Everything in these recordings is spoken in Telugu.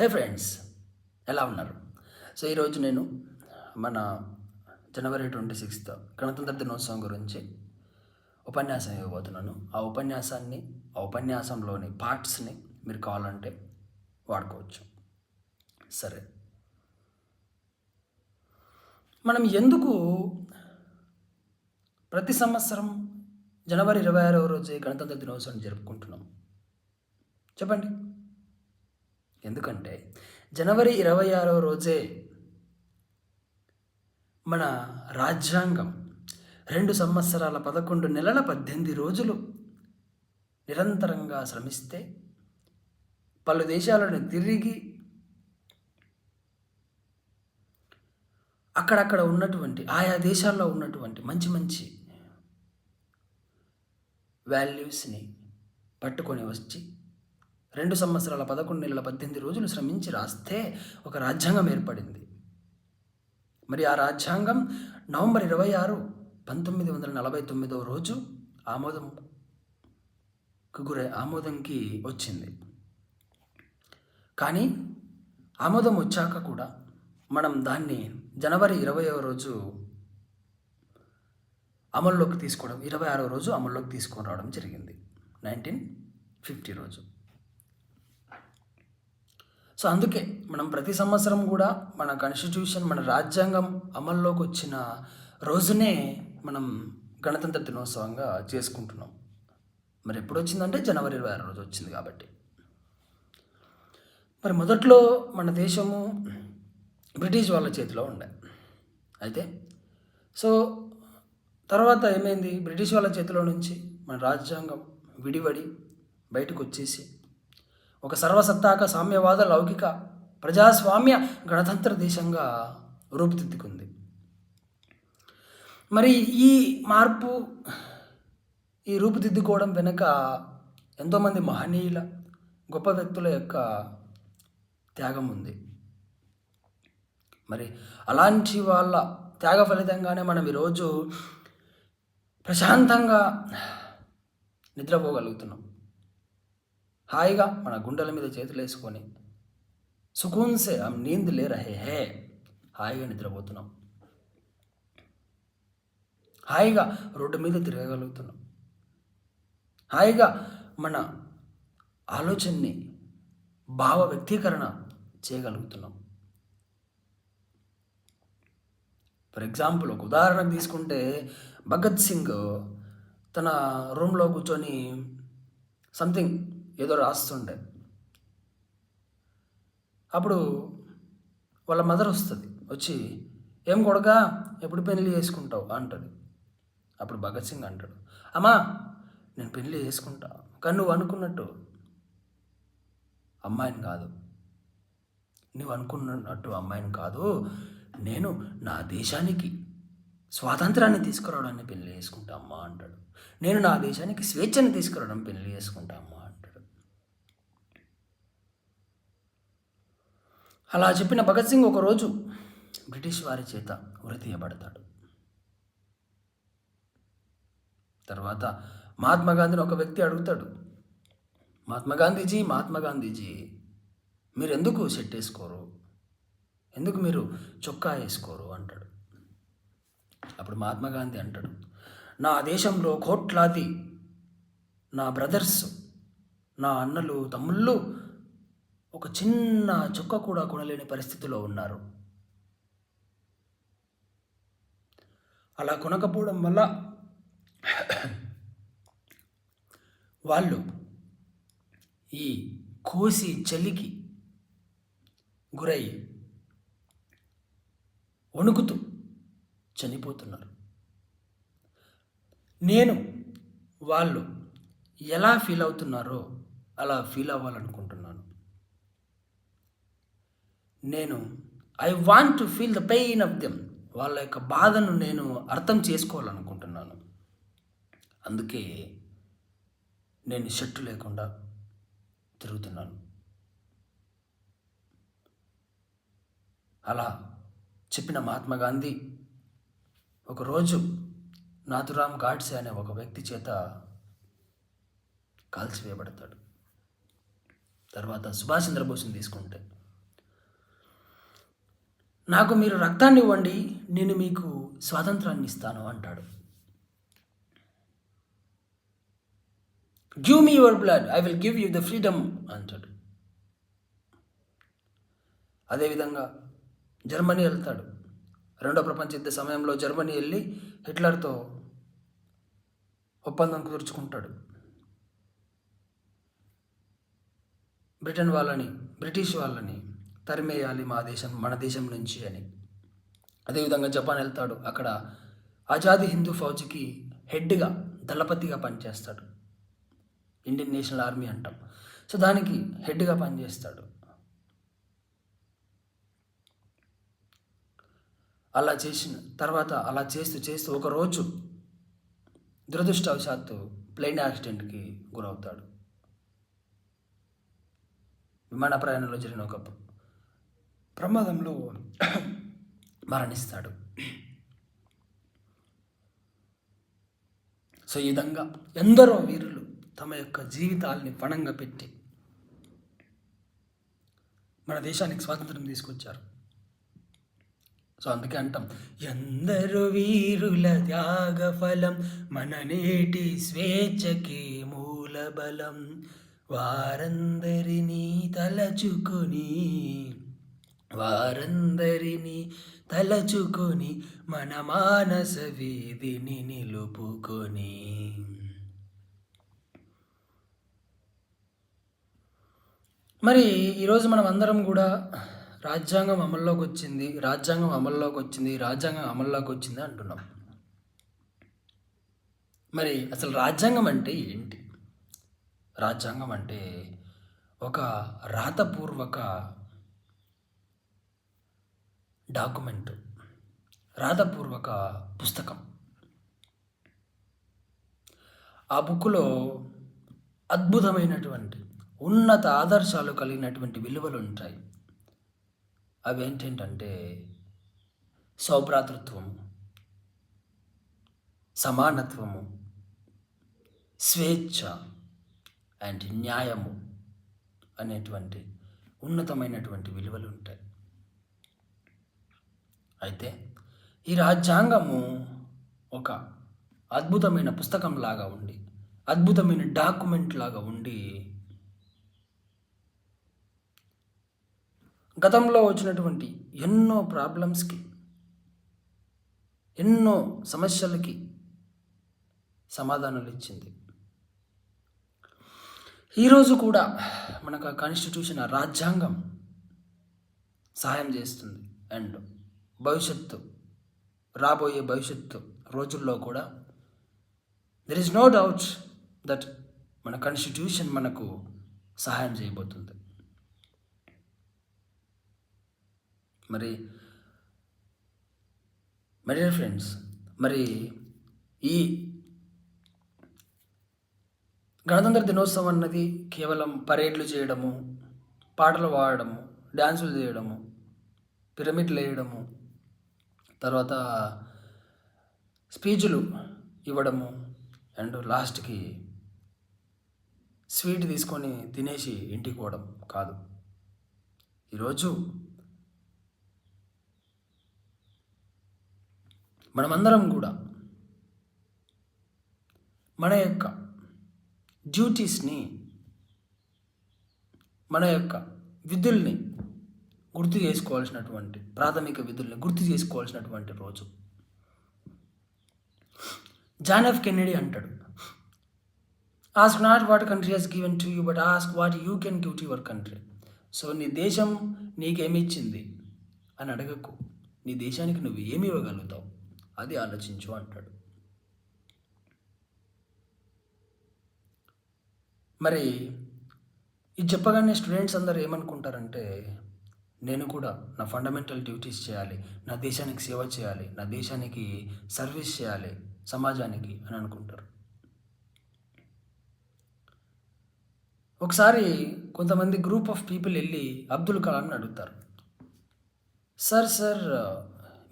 హే ఫ్రెండ్స్ ఎలా ఉన్నారు? సో ఈరోజు నేను మన జనవరి ట్వంటీ సిక్స్త్ గణతంత్ర దినోత్సవం గురించి ఉపన్యాసం ఇవ్వబోతున్నాను. ఆ ఉపన్యాసాన్ని ఆ ఉపన్యాసంలోని పార్ట్స్ని మీరు కావాలంటే వాడుకోవచ్చు. సరే. మనం ఎందుకు ప్రతి సంవత్సరం జనవరి ఇరవై ఆరవ రోజు గణతంత్ర దినోత్సవం జరుపుకుంటున్నాం? చెప్పండి. ఎందుకంటే జనవరి ఇరవై ఆరవ రోజే మన రాజ్యాంగం రెండు సంవత్సరాల పదకొండు నెలల పద్దెనిమిది రోజులు నిరంతరంగా శ్రమిస్తే పలు దేశాలను తిరిగి అక్కడక్కడ ఉన్నటువంటి ఆయా దేశాల్లో ఉన్నటువంటి మంచి మంచి వాల్యూస్ని పట్టుకొని వచ్చి రెండు సంవత్సరాల పదకొండు నెలల పద్దెనిమిది రోజులు శ్రమించి రాస్తే ఒక రాజ్యాంగం ఏర్పడింది. మరి ఆ రాజ్యాంగం నవంబర్ ఇరవై ఆరు పంతొమ్మిది వందల నలభై తొమ్మిదవ రోజు ఆమోదంకు గురై ఆమోదంకి వచ్చింది. కానీ ఆమోదం వచ్చాక కూడా మనం దాన్ని జనవరి ఇరవైవ రోజు అమల్లోకి తీసుకోవడం ఇరవై ఆరో రోజు అమల్లోకి తీసుకొని రావడం జరిగింది. నైన్టీన్ ఫిఫ్టీ రోజు. సో అందుకే మనం ప్రతి సంవత్సరం కూడా మన కాన్స్టిట్యూషన్ మన రాజ్యాంగం అమల్లోకి వచ్చిన రోజునే మనం గణతంత్ర దినోత్సవంగా చేసుకుంటున్నాం. మరి ఎప్పుడు వచ్చిందంటే జనవరి ఇరవై ఆరు రోజు వచ్చింది కాబట్టి. మరి మొదట్లో మన దేశము బ్రిటిష్ వాళ్ళ చేతిలో ఉండే. అయితే సో తర్వాత ఏమైంది? బ్రిటిష్ వాళ్ళ చేతిలో నుంచి మన రాజ్యాంగం విడివడి బయటకు వచ్చేసి ఒక సర్వసత్తాక సామ్యవాద లౌకిక ప్రజాస్వామ్య గణతంత్ర దేశంగా రూపుదిద్దుకుంది. మరి ఈ మార్పు ఈ రూపుదిద్దుకోవడం వెనుక ఎంతోమంది మహనీయుల గొప్ప వ్యక్తుల యొక్క త్యాగం ఉంది. మరి అలాంటి వాళ్ళ త్యాగ ఫలితంగానే మనం ఈరోజు ప్రశాంతంగా నిద్రపోగలుగుతున్నాం. హాయిగా మన గుండెల మీద చేతులు వేసుకొని సుకూన్సే హమ్ నీంద్ లే రహే హే. హాయిగా నిద్రపోతున్నాం. హాయిగా రోడ్డు మీద తిరగగలుగుతున్నాం. హాయిగా మన ఆలోచనని భావ వ్యక్తీకరణ చేయగలుగుతున్నాం. ఫర్ ఎగ్జాంపుల్ ఒక ఉదాహరణకు తీసుకుంటే భగత్ సింగ్ తన రూమ్లో కూర్చొని సంథింగ్ ఏదో రాస్తుండే. అప్పుడు వాళ్ళ మదర్ వస్తుంది. వచ్చి ఏం కొడక? ఎప్పుడు పెళ్ళి చేసుకుంటావు? అంటుంది. అప్పుడు భగత్ సింగ్ అంటాడు అమ్మా నేను పెళ్ళి చేసుకుంటా. కానీ నువ్వు అనుకున్నట్టు అమ్మాయిని కాదు. నువ్వు అనుకున్నట్టు అమ్మాయిని కాదు. నేను నా దేశానికి స్వాతంత్రాన్ని తీసుకురావడాన్ని పెళ్ళి చేసుకుంటా అమ్మా అంటాడు. నేను నా దేశానికి స్వేచ్ఛను తీసుకురావడం పెళ్ళి చేసుకుంటా అమ్మా అంటాడు అలా చెప్పిన భగత్ సింగ్ ఒకరోజు బ్రిటిష్ వారి చేత ఉరితీయబడతాడు. తర్వాత మహాత్మా గాంధీని ఒక వ్యక్తి అడుగుతాడు మహాత్మా గాంధీజీ మహాత్మా గాంధీజీ మీరు ఎందుకు సెట్ వేసుకోరు? ఎందుకు మీరు చొక్కా వేసుకోరు? అంటాడు. అప్పుడు మహాత్మా గాంధీ అంటాడు నా దేశంలో కోట్లాది నా బ్రదర్స్ నా అన్నలు తమ్ముళ్ళు ఒక చిన్న చుక్క కూడా కొనలేని పరిస్థితిలో ఉన్నారు. అలా కొనకపోవడం వల్ల వాళ్ళు ఈ కోసి చలికి గురై వణుకుతూ చనిపోతున్నారు. నేను వాళ్ళు ఎలా ఫీల్ అవుతున్నారో అలా ఫీల్ అవ్వాలనుకుంటున్నాను. నేను I want to feel the pain of them వాళ్ళ యొక్క బాధను నేను అర్థం చేసుకోవాలనుకుంటున్నాను. అందుకే నేను షర్టు లేకుండా తిరుగుతున్నాను. అలా చెప్పిన మహాత్మా గాంధీ ఒకరోజు నాథురామ్ గాడ్సే అనే ఒక వ్యక్తి చేత కాల్చివేయబడతాడు. తర్వాత సుభాష్ చంద్రబోస్ని తీసుకుంటే నాకు మీరు రక్తాన్ని ఇవ్వండి నేను మీకు స్వాతంత్రాన్ని ఇస్తాను అంటాడు. Give me your blood I will give you the freedom అంటాడు. అదేవిధంగా జర్మనీ వెళ్తాడు. రెండో ప్రపంచ యుద్ధ సమయంలో జర్మనీ వెళ్ళి హిట్లర్తో ఒప్పందం కుదుర్చుకుంటాడు. బ్రిటన్ వాళ్ళని బ్రిటిష్ వాళ్ళని తరిమేయాలి మా దేశం మన దేశం నుంచి అని. అదేవిధంగా జపాన్ వెళ్తాడు. అక్కడ ఆజాదీ హిందూ ఫౌజ్కి హెడ్గా దళపతిగా పనిచేస్తాడు. ఇండియన్ నేషనల్ ఆర్మీ అంటాం. సో దానికి హెడ్గా పనిచేస్తాడు. అలా చేసిన తర్వాత అలా చేస్తూ చేస్తూ ఒకరోజు దురదృష్టవశాత్తు ప్లేన్ యాక్సిడెంట్కి గురవుతాడు. విమాన ప్రయాణంలో జరిగిన ఒక ప్రమాదంలో మరణిస్తాడు. సో ఈ విధంగా ఎందరో వీరులు తమ యొక్క జీవితాల్ని పణంగా పెట్టి మన దేశానికి స్వాతంత్రం తీసుకొచ్చారు. సో అందుకే అంటాం ఎందరు వీరుల త్యాగ ఫలం మన నేటి స్వేచ్ఛకి మూల బలం వారందరినీ తలచుకుని వారందరినీ తలచుకొని మన మానస వీధిని నిలుపుకొని. మరి ఈరోజు మనం అందరం కూడా రాజ్యాంగం అమల్లోకి వచ్చింది రాజ్యాంగం అమల్లోకి వచ్చింది రాజ్యాంగం అమల్లోకి వచ్చింది అంటున్నాం. మరి అసలు రాజ్యాంగం అంటే ఏంటి? రాజ్యాంగం అంటే ఒక రాతపూర్వక డాక్యుమెంట్. రాతపూర్వక పుస్తకం. ఆ బుక్లో అద్భుతమైనటువంటి ఉన్నత ఆదర్శాలు కలిగినటువంటి విలువలు ఉంటాయి. అవి ఏంటంటే సౌభ్రాతృత్వము సమానత్వము స్వేచ్ఛ అండ్ న్యాయము అనేటువంటి ఉన్నతమైనటువంటి విలువలు ఉంటాయి. అయితే ఈ రాజ్యాంగము ఒక అద్భుతమైన పుస్తకం లాగా ఉండి అద్భుతమైన డాక్యుమెంట్ లాగా ఉండి గతంలో వచ్చినటువంటి ఎన్నో ప్రాబ్లమ్స్కి ఎన్నో సమస్యలకి సమాధానాలు ఇచ్చింది. ఈరోజు కూడా మనకు ఆ కాన్స్టిట్యూషన్ ఆ రాజ్యాంగం సహాయం చేస్తుంది. అండ్ భవిష్యత్తు రాబోయే భవిష్యత్తు రోజుల్లో కూడా there is no doubt that మన కాన్స్టిట్యూషన్ మనకు సహాయం చేయబోతుంది. మరి మరి ఫ్రెండ్స్ మరి ఈ గణతంత్ర దినోత్సవం అన్నది కేవలం పరేడ్లు చేయడము పాటలు పాడడము డ్యాన్సులు చేయడము పిరమిడ్లు వేయడము తర్వాత స్పీచ్లు ఇవ్వడము అండ్ లాస్ట్కి స్వీట్ తీసుకొని తినేసి ఇంటికి పోవడం కాదు. ఈరోజు మనమందరం కూడా మన యొక్క డ్యూటీస్ని మన యొక్క విధుల్ని గుర్తు చేసుకోవాల్సినటువంటి ప్రాథమిక విధుల్ని గుర్తు చేసుకోవాల్సినటువంటి రోజు. జాన్ ఎఫ్ కెన్నెడీ అంటాడు ask not what country has given to you but ask what you can give to your country so నీ దేశం నీకేమిచ్చింది? అని అడగకు. నీ దేశానికి నువ్వు ఏమి ఇవ్వగలుగుతావు? అది ఆలోచించు అంటాడు. మరి ఇది చెప్పగానే స్టూడెంట్స్ అందరు ఏమనుకుంటారంటే నేను కూడా నా ఫండమెంటల్ డ్యూటీస్ చేయాలి నా దేశానికి సేవ చేయాలి నా దేశానికి సర్వీస్ చేయాలి సమాజానికి అని అనుకుంటారు. ఒకసారి కొంతమంది గ్రూప్ ఆఫ్ పీపుల్ వెళ్ళి అబ్దుల్ కలాంని అడుగుతారు. సార్ సార్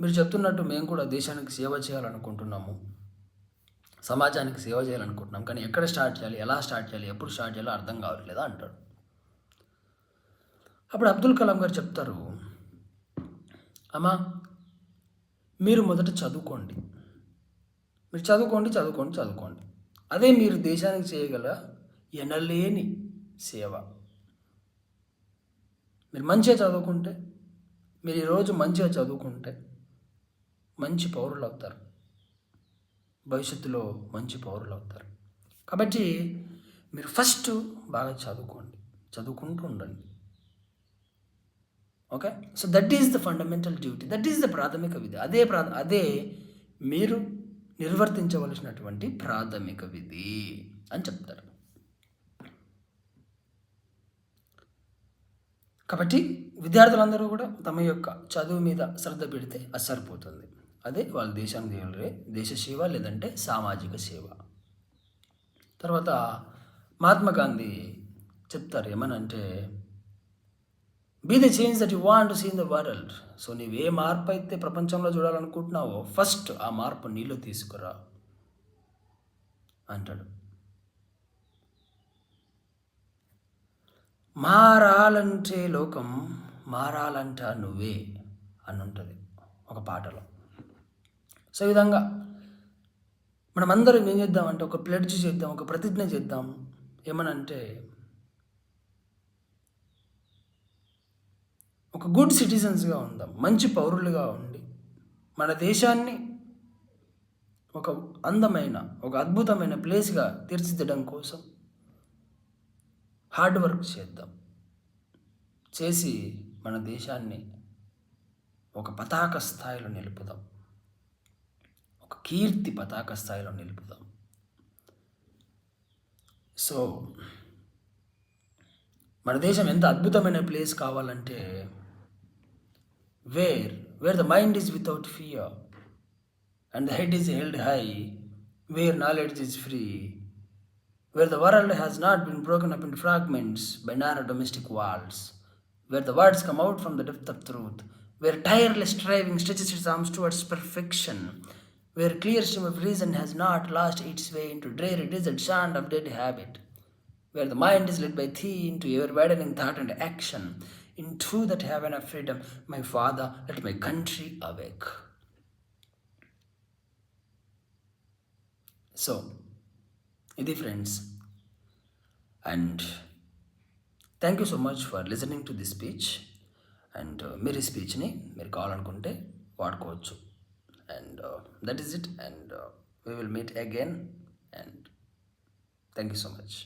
మీరు చెప్తున్నట్టు మేము కూడా దేశానికి సేవ చేయాలనుకుంటున్నాము. సమాజానికి సేవ చేయాలనుకుంటున్నాం. కానీ ఎక్కడ స్టార్ట్ చేయాలి ఎలా స్టార్ట్ చేయాలి ఎప్పుడు స్టార్ట్ చేయాలో అర్థం కావట్లేదా? అంటాడు. అప్పుడు అబ్దుల్ కలాం గారు చెప్తారు అమ్మా మీరు మొదట చదువుకోండి. మీరు చదువుకోండి చదువుకోండి చదువుకోండి. అదే మీరు దేశానికి చేయగల ఎనలేని సేవ. మీరు మంచిగా చదువుకుంటే మీరు ఈరోజు మంచిగా చదువుకుంటే మంచి పౌరులు అవుతారు. భవిష్యత్తులో మంచి పౌరులు అవుతారు. కాబట్టి మీరు ఫస్ట్ బాగా చదువుకోండి. చదువుకుంటూ ఉండండి. Okay so that is the fundamental duty that is the ప్రాథమిక విధి. అదే ప్రా అదే మీరు నిర్వర్తించవలసినటువంటి ప్రాథమిక విధి అని చెప్తారు. కాబట్టి విద్యార్థులందరూ కూడా తమ యొక్క చదువు మీద శ్రద్ధ పెడితే అది సరిపోతుంది. అదే వాళ్ళ దేశానికి చేయగలరే దేశ సేవ లేదంటే సామాజిక సేవ. తర్వాత మహాత్మా గాంధీ చెప్తారు ఏమనంటే be the change that you want to see in the world so నీవు ఏ మార్పు అయితే ప్రపంచంలో చూడాలనుకుంటున్నావో ఫస్ట్ ఆ మార్పు నీలో తీసుకురా. అంటాడు. మారాలంటే లోకం మారాలంట నువ్వే అని ఉంటుంది ఒక పాటలో. సో ఈ విధంగా మనమందరం ఏం చేద్దామంటే ఒక ప్లెడ్జ్ చేద్దాం ఒక ప్రతిజ్ఞ చేద్దాం. ఏమనంటే ఒక గుడ్ సిటిజన్స్గా ఉందాం మంచి పౌరులుగా ఉండి. మన దేశాన్ని ఒక అందమైన ఒక అద్భుతమైన ప్లేస్గా తీర్చిదిద్దడం కోసం హార్డ్ వర్క్ చేద్దాం. చేసి మన దేశాన్ని ఒక పతాక స్థాయిలో నిలుపుదాం. ఒక కీర్తి పతాక స్థాయిలో నిలుపుదాం. సో మన దేశం ఎంత అద్భుతమైన ప్లేస్ కావాలంటే where where the mind is without fear and the head is held high where knowledge is free where the world has not been broken up into fragments by narrow domestic walls where the words come out from the depth of truth where tireless striving stretches its arms towards perfection where clear stream of reason has not lost its way into dreary desert sand of dead habit where the mind is led by thee into ever widening thought and action into that heaven of freedom, my father, let my country awake. So, ఇది friends and thank you so much for listening to this speech and మీరు ఈ స్పీచ్ని మీరు కావాలనుకుంటే వాడుకోవచ్చు. And that is it and we will meet again and thank you so much